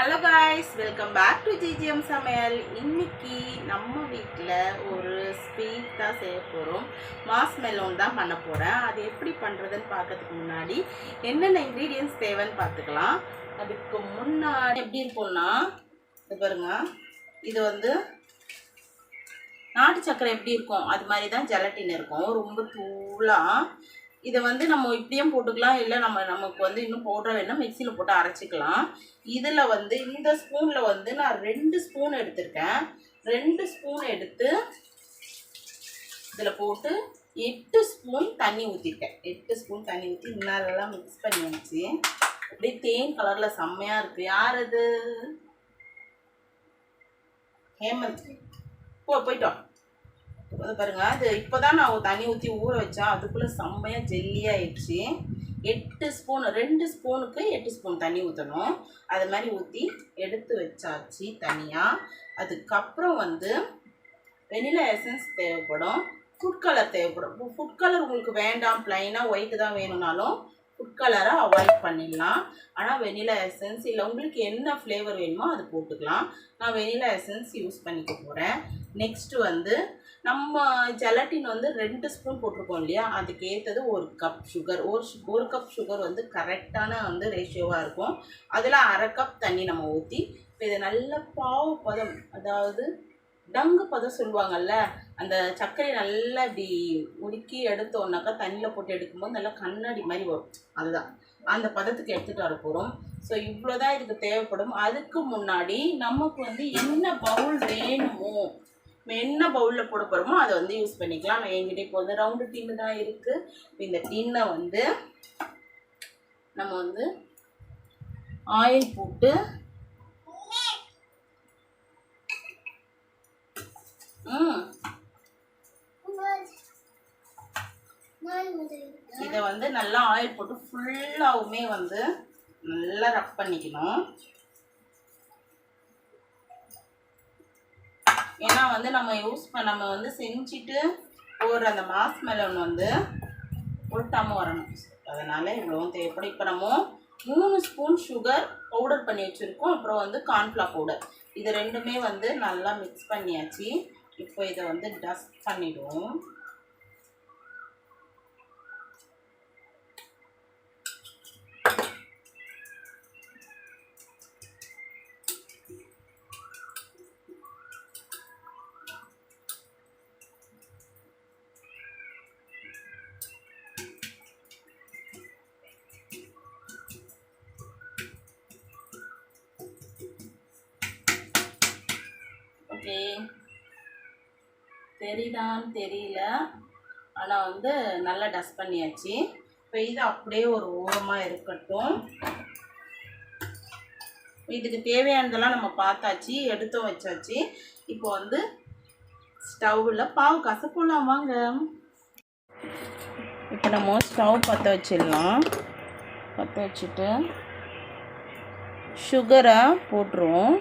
Hello guys welcome back to GGM சமையல் இன்னைக்கு நம்ம வீட்டில் ஒரு ஸ்வீட் தான் செய்ய போகிறோம் மாஸ் மெலோன் தான் பண்ண போகிறேன் அது எப்படி பண்ணுறதுன்னு பார்க்கறதுக்கு முன்னாடி என்னென்ன இன்க்ரீடியன்ஸ் தேவைன்னு பார்த்துக்கலாம். அதுக்கு முன்னாடி எப்படி இருக்கும்னா இது பாருங்க. இது வந்து நாட்டு சக்கரை எப்படி இருக்கும்? அது மாதிரி தான் ஜெலட்டின் இருக்கும். ரொம்ப தூளாக இதை வந்து நம்ம இப்படியும் போட்டுக்கலாம். இல்லை நம்ம நமக்கு வந்து இன்னும் பவுடர் வேணால் மிக்சியில் போட்டு அரைச்சிக்கலாம். இதில் வந்து இந்த ஸ்பூனில் வந்து நான் ரெண்டு ஸ்பூன் எடுத்திருக்கேன். ரெண்டு ஸ்பூன் எடுத்து இதில் போட்டு எட்டு ஸ்பூன் தண்ணி ஊற்றிருக்கேன் எட்டு ஸ்பூன் தண்ணி ஊற்றி இன்னாலெல்லாம் மிக்ஸ் பண்ணி வச்சு. அப்படியே தேன் கலரில் செம்மையாக இருக்குது யார் அது? ஹேமந்த். போ போயிட்டோம் பாருங்க அது இப்போதான் நான் தண்ணி ஊற்றி ஊற வச்சா அதுக்குள்ளே செம்மையாக ஜெல்லியாகிடுச்சு எட்டு ஸ்பூன் ரெண்டு ஸ்பூனுக்கு எட்டு ஸ்பூன் தண்ணி ஊற்றணும் அது மாதிரி ஊற்றி எடுத்து வச்சாச்சு தனியாக அதுக்கப்புறம் வந்து வெனிலா எசன்ஸ் தேவைப்படும். ஃபுட் கலர் தேவைப்படும். ஃபுட் கலர் உங்களுக்கு வேண்டாம் ப்ளைனாக ஒயிட்டு தான் வேணும்னாலும் ஃபுட் கலரை அவாய்ட் பண்ணிடலாம். ஆனால் வெனிலா எசன்ஸ் இல்லை உங்களுக்கு என்ன ஃப்ளேவர் வேணுமோ அது போட்டுக்கலாம். நான் வெனிலா எசன்ஸ் யூஸ் பண்ணிக்க போகிறேன் நெக்ஸ்ட்டு வந்து நம்ம ஜெலட்டின் வந்து ரெண்டு ஸ்பூன் போட்டிருக்கோம் இல்லையா? அதுக்கு ஏற்றது ஒரு கப் சுகர் ஒரு ஒரு கப் சுகர் வந்து கரெக்டான வந்து ரேஷியோவாக இருக்கும். அதில் அரை கப் தண்ணி நம்ம ஊற்றி இப்போ இதை நல்ல பாவு பதம் அதாவது டங்கு பதம் சொல்லுவாங்கல்ல அந்த சர்க்கரை நல்லா இப்படி உருக்கி எடுத்தோன்னாக்கா தண்ணியில் போட்டு எடுக்கும்போது நல்லா கண்ணாடி மாதிரி வரும். அதுதான். அந்த பதத்துக்கு எடுத்துகிட்டு வர போகிறோம் ஸோ இவ்வளோதான் இதுக்கு தேவைப்படும். அதுக்கு முன்னாடி நமக்கு வந்து என்ன பவுல் வேணுமோ நம்ம என்ன பவுலில் போட போகிறோமோ அதை வந்து யூஸ் பண்ணிக்கலாம். நான் என்கிட்ட இப்போ வந்து ரவுண்டு டின்னு தான் இருக்குது இந்த டின்னை வந்து நம்ம வந்து ஆயில் போட்டு இதை வந்து நல்லா ஆயில் போட்டு ஃபுல்லாகவுமே வந்து நல்லா ரப் பண்ணிக்கணும். ஏன்னா வந்து நம்ம யூஸ் நம்ம வந்து செஞ்சுட்டு போடுற அந்த மாஸ் மெலன் வந்து உருட்டாமல் வரணும். அதனால் இவ்வளோவும் தேவைப்படும் இப்போ நம்ம மூணு ஸ்பூன் சுகர் பவுடர் பண்ணி வச்சுருக்கோம். அப்புறம் வந்து கார்ன்ஃப்ளவர் பவுடர் இது ரெண்டுமே வந்து நல்லா மிக்ஸ் பண்ணியாச்சு. இப்போ இதை வந்து டஸ்ட் பண்ணிவிடுவோம் ஓகே தெரியுதான்னு தெரியல. ஆனால் வந்து நல்லா டஸ்ட் பண்ணியாச்சு. இப்போ இது அப்படியே ஒரு ஓரமாக இருக்கட்டும். இதுக்கு தேவையானதெல்லாம் நம்ம பார்த்தாச்சு எடுத்தும் வச்சாச்சு. இப்போ வந்து ஸ்டவ்வில் பாவு காசை வாங்க. இப்போ நம்ம ஸ்டவ் பற்ற வச்சிடலாம். பற்ற வச்சுட்டு சுகரை போட்டுருவோம்.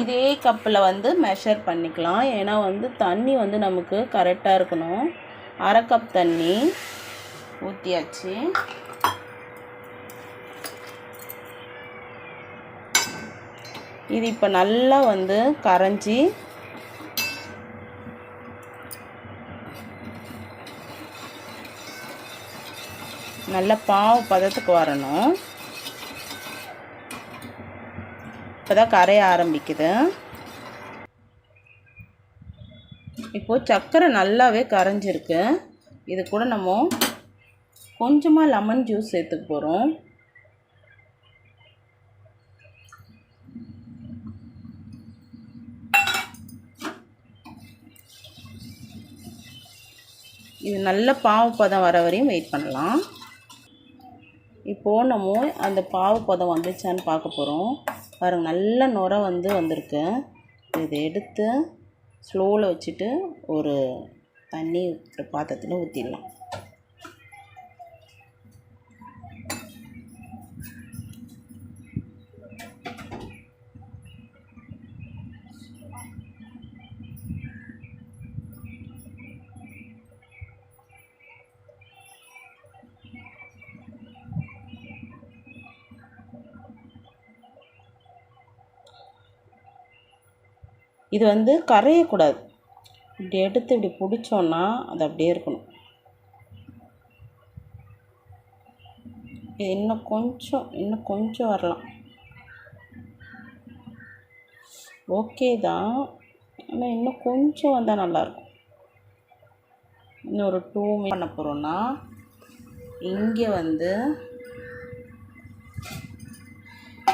இதே கப்பில் வந்து மெஷர் பண்ணிக்கலாம். ஏன்னா வந்து தண்ணி வந்து நமக்கு கரெக்டாக இருக்கணும். அரை கப் தண்ணி ஊற்றியாச்சு இது இப்போ நல்லா வந்து கரைஞ்சி நல்ல பாவு பதத்துக்கு வரணும். இப்போதான் கரைய ஆரம்பிக்குது. இப்போது சர்க்கரை நல்லாவே கரைஞ்சிருக்கு. இது கூட நம்ம கொஞ்சமாக லெமன் ஜூஸ் சேர்த்துக்க போகிறோம் இது நல்ல பாவு பதம் வர வரையும் வெயிட் பண்ணலாம். இப்போது நம்ம அந்த பாவு பதம் வந்துச்சான்னு பார்க்க போகிறோம் பாருங்கள் நல்ல நுர வந்து வந்திருக்கு. இதை எடுத்து ஸ்லோவில் வச்சுட்டு ஒரு தண்ணி பாத்திரத்தில் ஊற்றிடலாம் இது வந்து கரையக்கூடாது. இப்படி எடுத்து இப்படி பிடிச்சோன்னா அது அப்படியே இருக்கணும். இது இன்னும் கொஞ்சம் இன்னும் கொஞ்சம் வரலாம். ஓகே தான். ஆனால் இன்னும் கொஞ்சம் வந்தால் நல்லாயிருக்கும். இன்னும் ஒரு டூ மினிட் பண்ண போகிறோன்னா இங்கே வந்து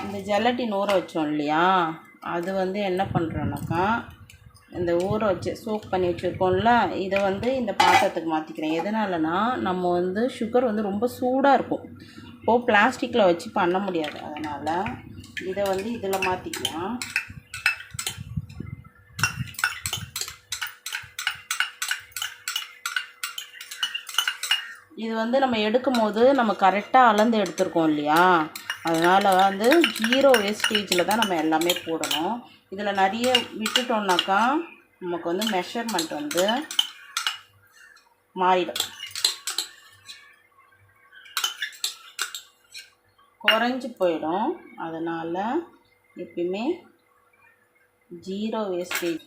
இந்த ஜெலட்டின் ஊற வச்சோம் இல்லையா? அது வந்து என்ன பண்ணுறோன்னாக்கா இந்த ஊற வச்சு சோக் பண்ணி வச்சுருக்கோம்ல இதை வந்து இந்த பாத்திரத்துக்கு மாற்றிக்கிறேன் எதனாலனா நம்ம வந்து சுகர் வந்து ரொம்ப சூடாக இருக்கும். இப்போது பிளாஸ்டிக்கில் வச்சு பண்ண முடியாது. அதனால் இதை வந்து இதில் மாற்றிக்கலாம் இது வந்து நம்ம எடுக்கும் போது நம்ம கரெக்டாக அளந்து எடுத்துருக்கோம் இல்லையா? அதனால் வந்து ஜீரோ வேஸ்டேஜில் தான் நம்ம எல்லாமே போடணும். இதில் நிறைய விட்டுட்டோம்னாக்கா நமக்கு வந்து மெஷர்மெண்ட் வந்து மாறிடும். குறைஞ்சி போயிடும். அதனால் எப்பயுமே ஜீரோ வேஸ்டேஜ்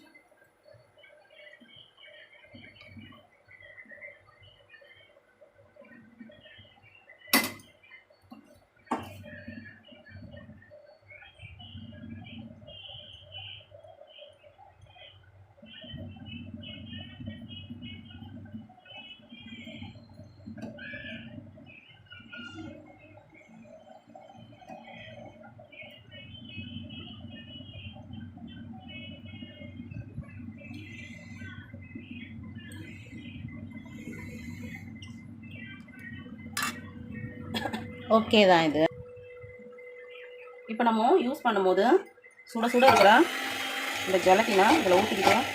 ஓகே தான் இது. இப்போ நம்ம யூஸ் பண்ணும்போது சுட சுட இருக்கிற இந்த ஜலத்தினை இதில் ஊற்றிக்கிட்டோம்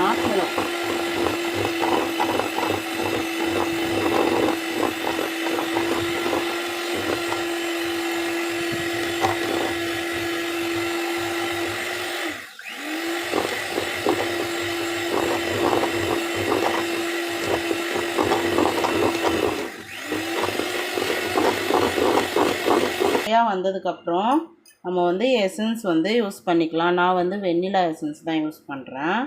ஆற்றணும் நிறையா வந்ததுக்கப்புறம் நம்ம வந்து எசன்ஸ் வந்து யூஸ் பண்ணிக்கலாம். நான் வந்து வெண்ணிலா எசன்ஸ் தான் யூஸ் பண்ணுறேன்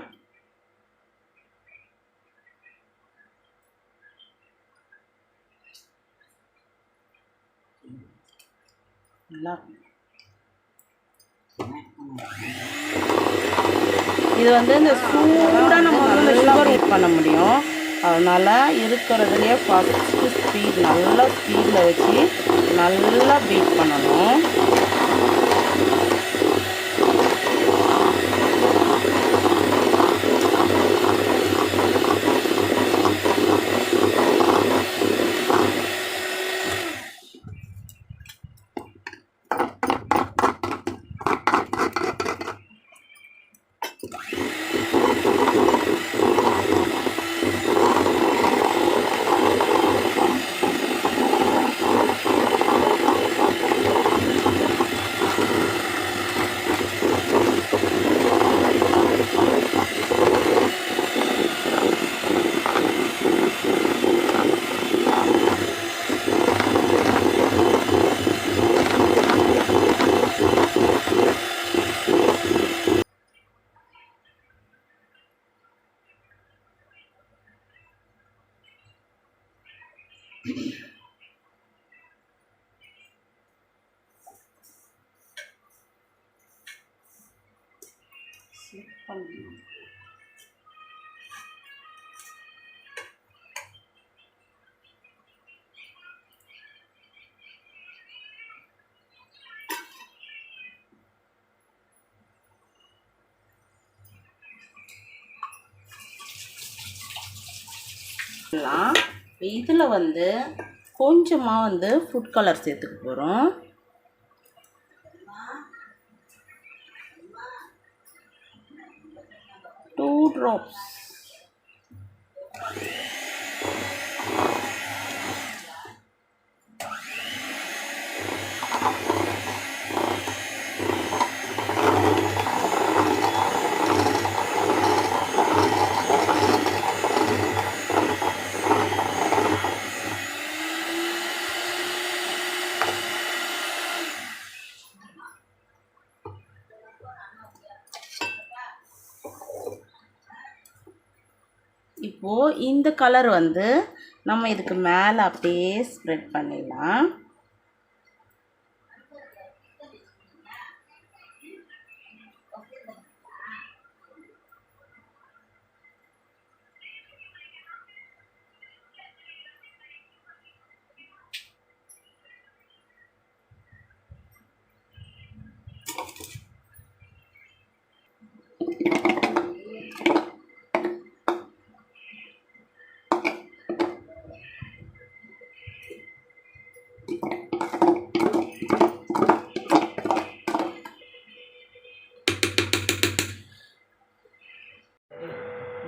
நல்லா. இது வந்து இந்த சூடாக நம்ம வந்து சுகர் யூஸ் பண்ண முடியும். அதனால் இருக்கிறதுலையே ஃபஸ்ட்டு ஸ்பீட் நல்லா ஸ்பீடில் வச்சு நல்லா பீட் பண்ணணும். இதில் வந்து கொஞ்சமாக வந்து ஃபுட் கலர் சேர்த்துக்க போகிறோம் டூ ட்ராப்ஸ் இப்போது இந்த கலர் வந்து நம்ம இதுக்கு மேலே அப்படியே ஸ்ப்ரெட் பண்ணிடலாம்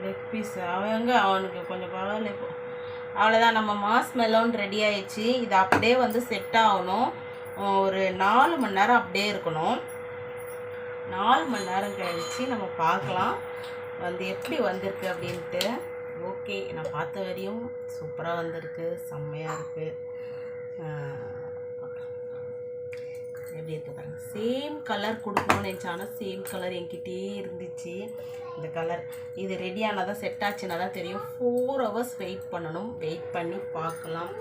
லெக் பீஸ் அவங்க அவனுக்கு கொஞ்சம் பரவாயில்ல இப்போ. அவ்வளோதான் நம்ம மாஸ் மெலோன் ரெடி ஆயிடுச்சு. இது அப்படியே வந்து செட் ஆகணும். ஒரு நாலு மணி நேரம் அப்படியே இருக்கணும். நாலு மணி நேரம் கழிச்சு நம்ம பார்க்கலாம். வந்து எப்படி வந்திருக்கு அப்படின்ட்டு. ஓகே நான் பார்த்த வரையும் சூப்பராக வந்திருக்கு. செம்மையாக இருக்குது எப்படி இருக்கு பாருங்க. சேம் கலர் கொடுக்கணும்னு நினச்சானா ஆனால் சேம் கலர் என்கிட்டே இருந்துச்சு இந்த கலர் இது ரெடி தான் செட் ஆச்சுன்னா தான் தெரியும். ஃபோர் ஹவர்ஸ் வெயிட் பண்ணணும். வெயிட் பண்ணி பார்க்கலாம்.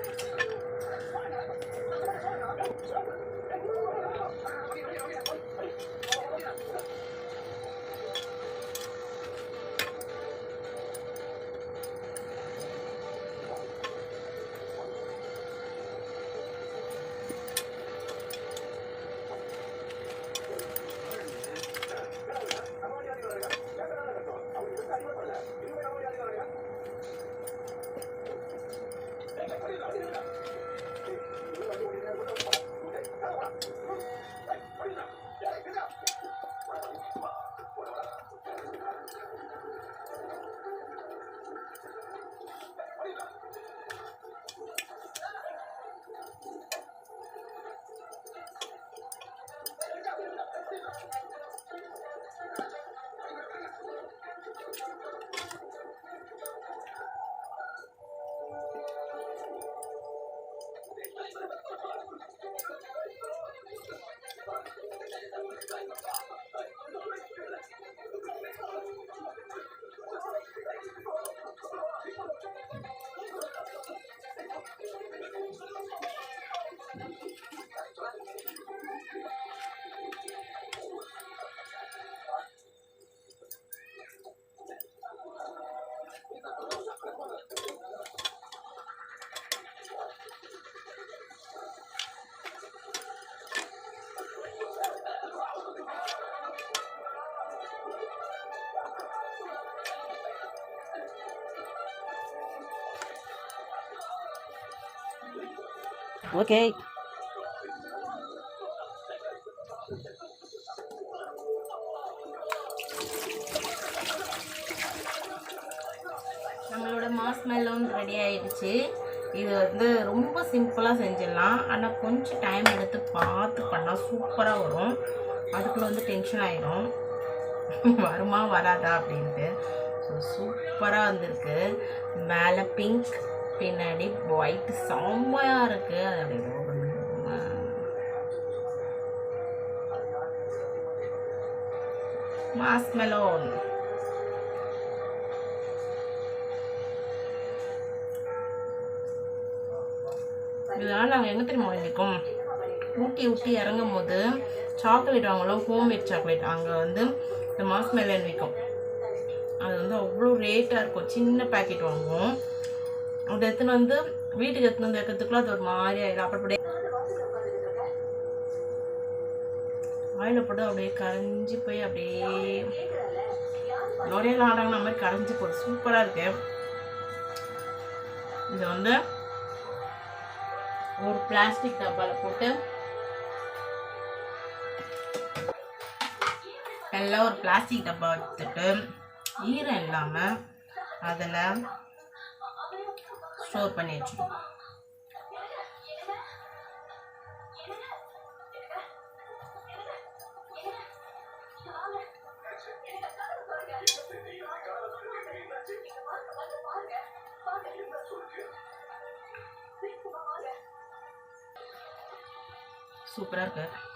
ஓகே. நம்மளோட மாஸ் மெலோன் ரெடி ஆயிடுச்சு. இது வந்து ரொம்ப சிம்பிளாக செஞ்சிடலாம். ஆனால் கொஞ்சம் டைம் எடுத்து பார்த்து பண்ணால் சூப்பராக வரும். அதுக்குள்ளே வந்து டென்ஷன் ஆகிடும் வருமா வராதா அப்படின்ட்டு. ஸோ சூப்பராக வந்திருக்கு. மேலே பிங்க் பின்னாடி ஒயிட் செம்மையாக இருக்குது அது அப்படி மாஸ்மெலோன் மாஸ் இதெல்லாம் நாங்கள் எங்கே தெரியுமா வாங்கியிருக்கோம்? ஊட்டி ஊட்டி இறங்கும் போது சாக்லேட் வாங்கலாம் ஹோம்மேட் சாக்லேட் அங்கே வந்து இந்த மாஸ் மெலன் விற்கும் அது வந்து அவ்வளோ ரேட்டாக இருக்கும். சின்ன பாக்கெட் வாங்குவோம். அதை எடுத்துன்னு வந்து வீட்டுக்கு எடுத்துன்னு வந்து வைக்கிறதுக்குள்ள அது ஒரு மாதிரி ஆயிடும் அப்புறம் அப்படியே ஆயில் போட்டு அப்படியே கரைஞ்சி போய் அப்படியே லோரியல் ஆடாங்கிற மாதிரி கரைஞ்சி போகுது சூப்பராக இருக்கு. இது வந்து ஒரு பிளாஸ்டிக் டப்பாவில் போட்டு நல்லா ஒரு பிளாஸ்டிக் டப்பா எடுத்துட்டு ஈரம் இல்லாமல் அதில் ஸ்டோர் பண்ணி வச்சுக்கணும் சூப்பராக இருக்கு.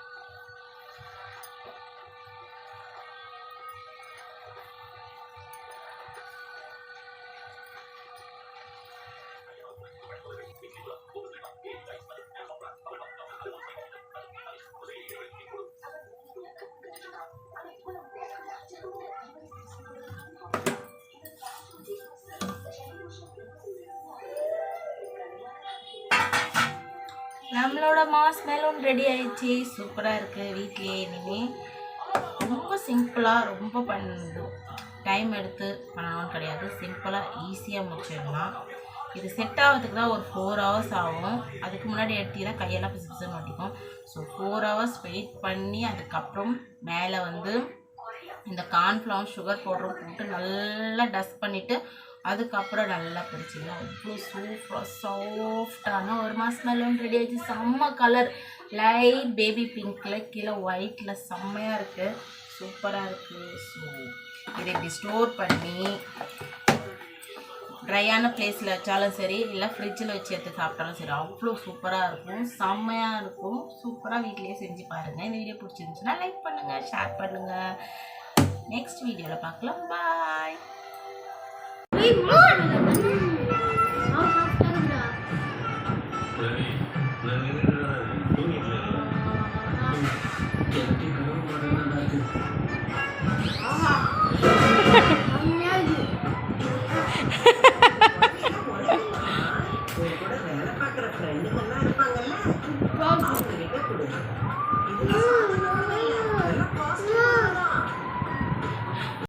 நம்மளோட மாஸ் மேலும் ரெடி ஆயிடுச்சு. சூப்பராக இருக்குது வீட்லேயே இனிமே. ரொம்ப சிம்பிளாக ரொம்ப பண்ணு டைம் எடுத்து பண்ணணும்னு கிடையாது. சிம்பிளாக ஈஸியாக முடிச்சிடலாம் இது செட் ஆகிறதுக்கு தான் ஒரு ஃபோர் ஹவர்ஸ் ஆகும். அதுக்கு முன்னாடி எடுத்தீங்கன்னா கையெல்லாம் பிசு பிசுன்னு ஒட்டிக்கும் ஸோ ஃபோர் ஹவர்ஸ் வெயிட் பண்ணி அதுக்கப்புறம் மேலே வந்து இந்த கார்ன்ஃப்ளவர் சுகர் பவுடரும் போட்டு நல்லா டஸ்ட் பண்ணிவிட்டு அதுக்கப்புறம் நல்லா பிடிச்சிங்க. அவ்வளோ சூப்பராக சாஃப்டான ஒரு மாஸ் மெலூன் ரெடி ஆகிடுச்சு செம்ம கலர் லைட் பேபி பிங்க்கில் கீழே ஒயிட்டில் செம்மையாக இருக்குது சூப்பராக இருக்குது ஸோ இதை இப்படி ஸ்டோர் பண்ணி ட்ரையான பிளேஸில் வச்சாலும் சரி இல்லை ஃப்ரிட்ஜில் வச்சு எடுத்து சாப்பிட்டாலும் சரி அவ்வளோ சூப்பராக இருக்கும். செம்மையாக இருக்கும். சூப்பராக வீட்லேயே செஞ்சு பாருங்கள் இந்த வீடியோ பிடிச்சிருந்துச்சுன்னா லைக் பண்ணுங்கள் ஷேர் பண்ணுங்கள் நெக்ஸ்ட் வீடியோவில் பார்க்கலாம். பாய் கூட வேலை